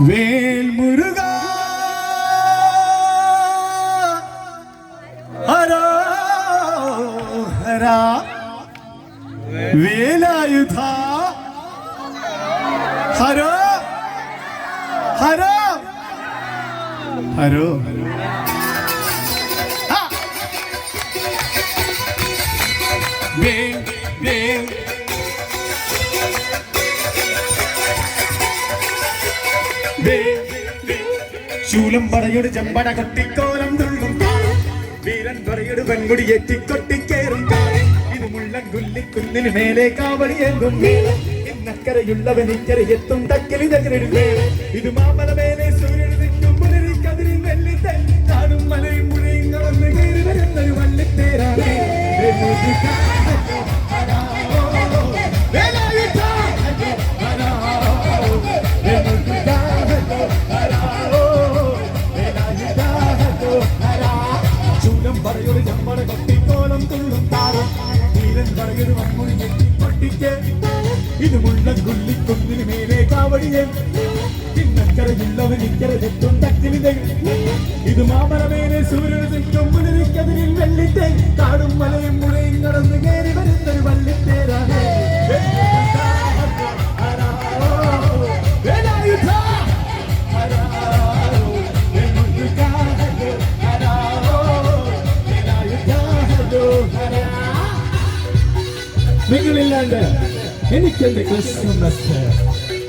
വേൽമുരുക. ഹര വേലായുധ. ഹരോ ഹരോ. ഹരോ. വേൽ വേൽ. ശൂലം പടയുടെ ചെമ്പട കൊട്ടിക്കോലം തുള്ളും താളം. വീരൻ പടയുടെ പെൺകുടി എറ്റിക്കൊട്ടിക്കേറും. ഇത് മുള്ളൻ കുല്ലി കുന്നിന് മേലെ ഇന്നക്കരയുള്ളവൻ ഇക്കരെ എത്തും തക്കലി തകരിടും ഇത് മാമല മേലെ സൂര്യൻ നിൽക്കും പുലരി കതിരിൻ വെള്ളിത്തെ കാടും മലയും കവർന്ന് കയറി വരുന്നൊരു ഇക്കര ഇത് വെള്ളിത്തെ. കാടും മലയും വേലായുധ നിങ്ങളില്ലാണ്ട് എനിക്കെന്റെ ക്രിസ്മസ്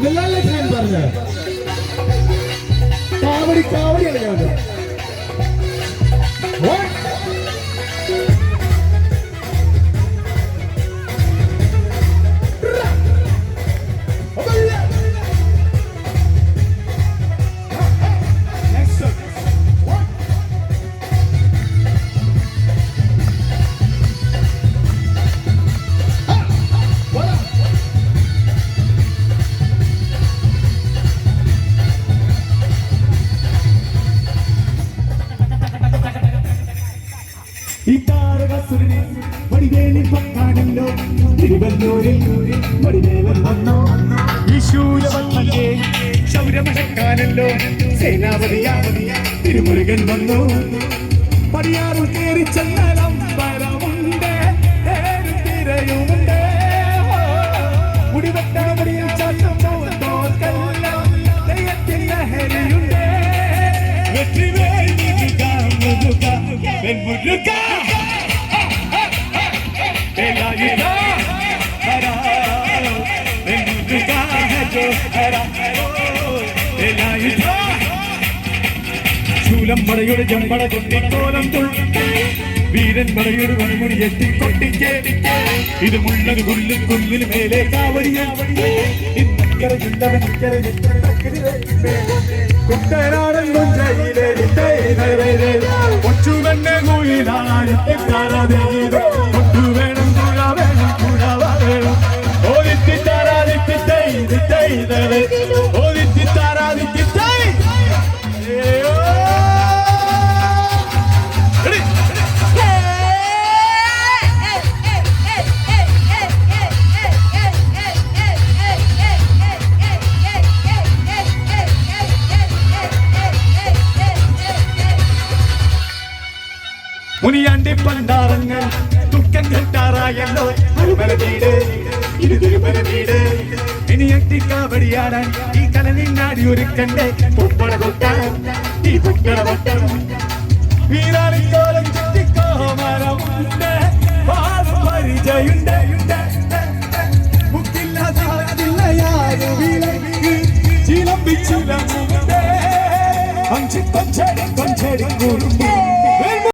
நல்லா இல்ல பாருங்க. காவடி காவடி அழகா ശൗരമടക്കാനല്ലോ. സേനാപതിയാമതിയ തിരുമുരുകൻ വന്നു. പടിയാറിൽ കയറി ചെന്നാലും പരമുണ്ട് തിരയുമുണ്ട്. ശൂലം പടയുടെ ജമ്പട കൊട്ടിക്കോലം തുള്ളും വീരൻ പടയുടെ വൺമുടി എത്തിക്കൊട്ടിക്ക് ഇത് മുള്ളത് കുല്ലിൽ കുല്ലിൽ മേലെ കാവടിയ ഇന്നക്കരയുള്ളവൻ കൊച്ചു തന്നെ കോയിലാണ് മുനിയാണ്ടി പണ്ടാറങ്ങൾ ദുഃഖം കെട്ടാറായല്ലോ തിരുമല വീട് ഇത് തിരുമല വീട്. ഈ കലനിന്നാടി ഒരുക്കണ്ടേ? പൊപ്പട കൊട്ടാൻ ഈ പൊട്ടട കൊട്ടം വീരാളിക്കോലം ചുറ്റിക്കോമരമുണ്ട് പരിചയുണ്ട്. ചിലമ്പിച്ചിലമുണ്ട്. കൊഞ്ചടി കൊഞ്ചടി കുറുമ്പേ.